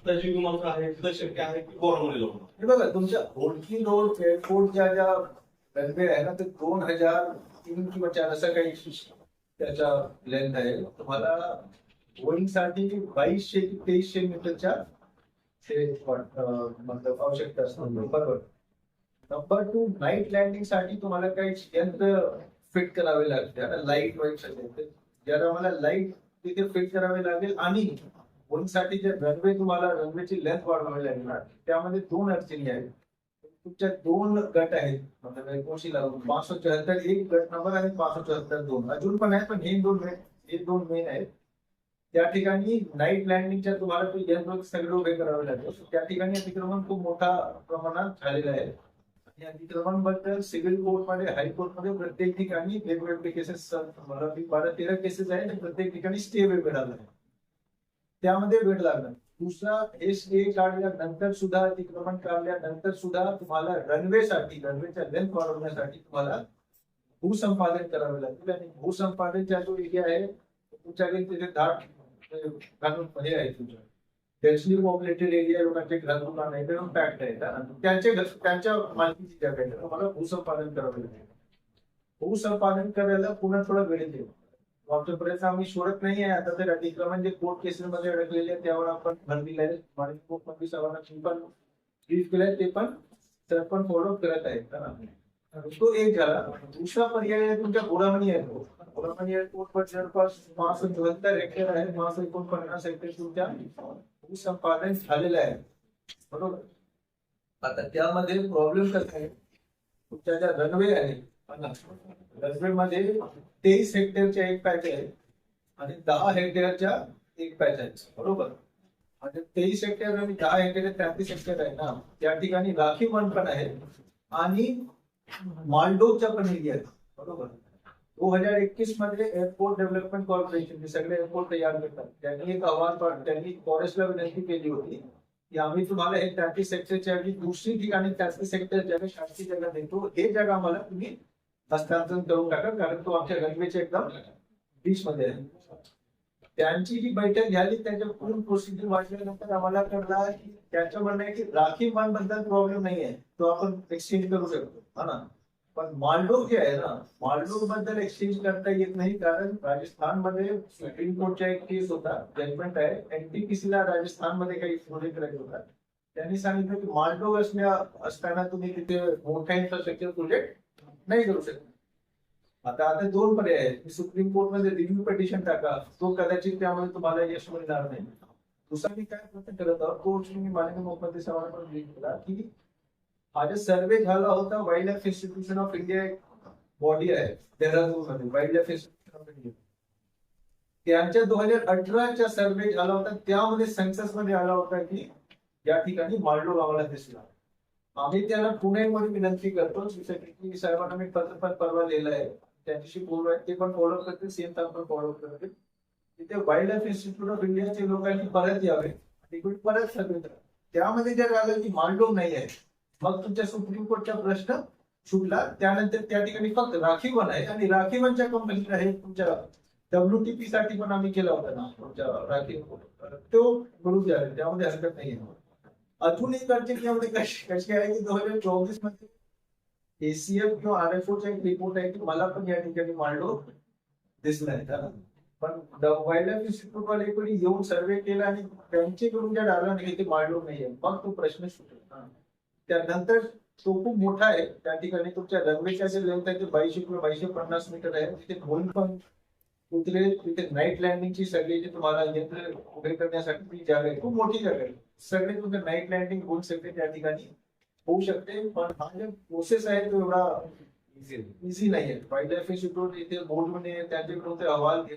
आत्ताची विमान आहे तिथं शक्य आहे की जाऊन हे बघा तुमच्या ओळखी रोड एअरपोर्टच्या ज्या रनवे आहे ना ते दोन हजार तीन किंवा चार असं काही त्याचा लेंथ आहे. तुम्हाला बोईंगसाठी बावीसशे ते तेवीसशे मीटरच्या ते मतलब आवश्यकता असते. Number one number two night लँडिंगसाठी तुम्हाला काही यंत्र फिट करावे लागते. लाइट वाईट ज्याला मला लाइट तिथे फिट करावे लागेल आणि उंचसाठी जे रनवे तुम्हाला रनवेची लेंथ वाढवावी लागणार त्यामध्ये दोन अडचणी आहेत. तुमच्या दोन गट आहेत मतलब एकोणीसशे लागून पाचशे चौहत्तर एक गट नंबर आणि पाचशे चौहत्तर दोन. अजून पण आहेत पण हे दोन हे दोन मेन आहेत. त्या ठिकाणी नाईट लँडिंगच्या तुम्हाला ते यंत्र सगळे उभे करावे लागेल त्या ठिकाणी अतिक्रमण खूप मोठ्या प्रमाणात झालेलं आहे. आणि अतिक्रमणबद्दल सिव्हिल कोर्टमध्ये हायकोर्टमध्ये प्रत्येक ठिकाणी वेगवेगळे केसेस मला बारा तेरा केसेस आहेत आणि प्रत्येक ठिकाणी स्टे वेगवेगळा आहे. त्यामध्ये वेळ लागणार. दुसरा हे स्टे काढल्यानंतर सुद्धा अतिक्रमण काढल्यानंतर सुद्धा तुम्हाला रनवेसाठी रनवेच्या लेंथ वाढवण्यासाठी तुम्हाला भूसंपादन करावे लागतील. आणि भूसंपादनचा जो एरिया आहे तुमच्याकडे तिथे दाट घालून हे आहे तुमच्या डेन्सली पॉप्युलेटेड एरिया लोकांचे घरगुना नाही तर पॅक्ट आहे. त्यांचे त्यांच्या मालकीची जागा आहे. तुम्हाला भूसंपादन करावे लागेल. भूसंपादन करायला पुन्हा थोडा वेळ देऊ. आमच्यापर्यंत आम्ही सोडत नाही आहे आता तर अतिक्रमण जे कोर्ट केसेस मध्ये अडकलेले आहेत त्यावर आपण भर दिला आहे. कोर्टमध्ये सर्वांना पण ब्रीफ केलंय ते पण तर पण फॉलोअप करत आहेत. तो एक झाला. दुसरा पर्याय आहे तुमच्या गोडामणी एअरपोर्ट गोडामणी एअरपोर्ट पण जवळपास पाच चौहत्तर हेक्टर आहे. पाच एकोणपन्नास हेक्टर तुमच्या भूसंपादन झालेलं आहे. बरोबर? आता त्यामध्ये प्रॉब्लेम कसा आहे? तुमच्या ज्या रनवे आहे मध्ये तेवीस हेक्टरच्या एक पॅच आहे आणि दहा हेक्टरच्या एक पॅच आहे. बरोबर? आणि तेवीस हेक्टर आणि दहा हेक्टर तेहतीस हेक्टर आहे ना त्या ठिकाणी राखी वन पण आहे आणि मालडोचा पण एरिया आहेत बरोबर? दोन हजार एकवीसमध्ये एअरपोर्ट डेव्हलपमेंट कॉर्पोरेशन जे सगळे एअरपोर्ट तयार करतात. त्यांनी एक आव्हान त्यांनी फॉरेस्टला विनंती केली होती की आम्ही तुम्हाला हे तेहतीस सेक्टरच्या दुसरी ठिकाणी तेहतीस सेक्टर ज्याला शासकीय जागा देतो. हे जागा मला तुम्ही हस्तांतरण करून टाका कारण तो आमच्या रनवेच्या एकदम डिशमध्ये आहे. त्यांची जी बैठक झाली त्यांच्या पूर्ण प्रोसिजर वाचल्यानंतर आम्हाला कळला की त्याचं म्हणणं आहे की राखी मानबद्दल प्रॉब्लेम नाही आहे. तो आपण एक्सचेंज करू शकतो हा ना? पण मालडोर जे आहे ना मालडोरबद्दल एक्सचेंज करता येत नाही कारण राजस्थानमध्ये सुप्रीम कोर्टचा एक केस होता जजमेंट आहे. एनटीपीसी ला राजस्थानमध्ये काही प्रोजेक्ट करायचे होता त्यांनी सांगितलं की मालडोर असण्या असताना तुम्ही तिथे मोठा इन्फ्रास्ट्रक्चर प्रोजेक्ट नाही करू शकत. आता आता दोन पर्याय आहेत. सुप्रीम कोर्टमध्ये रिव्ह्यू पिटिशन टाका. तो कदाचित त्यामध्ये तुम्हाला यश मिळणार नाही. दुसरा मी काय प्रयत्न करत आहोत? तो मी माननीय मुख्यमंत्री साहेबांना पण केला की हा जो सर्वे झाला होता wildlife institution of India एक बॉडी आहे देहरादून मध्ये wildlife institution of India त्यांच्या दोन हजार अठराच्या सर्वे झाला होता. त्यामध्ये सेन्ससमध्ये आला होता की या ठिकाणी मालडो गावाला दिसला. आम्ही त्याला पुण्यामध्ये विनंती करतो. सेक्रेटरी साहेबांना मी पत्र पण परवा लिहिलं आहे. त्यांच्याशी बोलू ते पण फॉलो करतील. सेम टाइम पण फॉलो करतील. तिथे वाईल्ड लाईफ इन्स्टिट्यूट ऑफ इंडियाचे लोकांनी परत यावे तिकडे परत सगळे त्यामध्ये जर आलं की मालडो नाही आहे. मग तुमच्या सुप्रीम कोर्टचा प्रश्न सुटला. त्यानंतर त्या ठिकाणी फक्त राखीवन आहे. आणि राखीवनच्या कंपनीला हे तुमच्या डब्ल्यूटीपी साठी पण आम्ही केला होता ना तुमच्या राखीव तो करू द्यावे त्यामध्ये हरकत नाही आहे. अजून एक अडचण यामध्ये कशी कशी आहे की दोन हजार चोवीसमध्ये एसीएफ किंवा आर एफ चा एक रिपोर्ट आहे की मला पण या ठिकाणी मांडलो. दिसलाय त्याला पण वाईल्ड लाईफ इन्स्टिट्यूट वाले येऊन सर्वे केला आणि त्यांच्याकडून ज्या डाला नाही ते मांडलो नाहीये. मग तो प्रश्न सुटला. त्यानंतर तो खूप मोठा आहे. त्या ठिकाणी तुमच्या रनवेच्या जे लेवत आहे ते बाईशे किंवा बाईशे पन्नास मीटर आहे. तिथे ड्रोन पण उतरे तिथे नाईट लँडिंगची सगळी जी तुम्हाला यंत्र उभे करण्यासाठी ती जागा आहे. खूप मोठी जागा आहे. सगळे तुमचे नाईट लँडिंग होऊ शकते त्या ठिकाणी. होऊ शकते पण हा जे प्रोसेस आहे तो एवढा इझी नाही आहे. वाईल्ड लाईफ इन्स्टिट्यूट इथे बोर्डमध्ये त्यांच्याकडून ते अहवाल घेत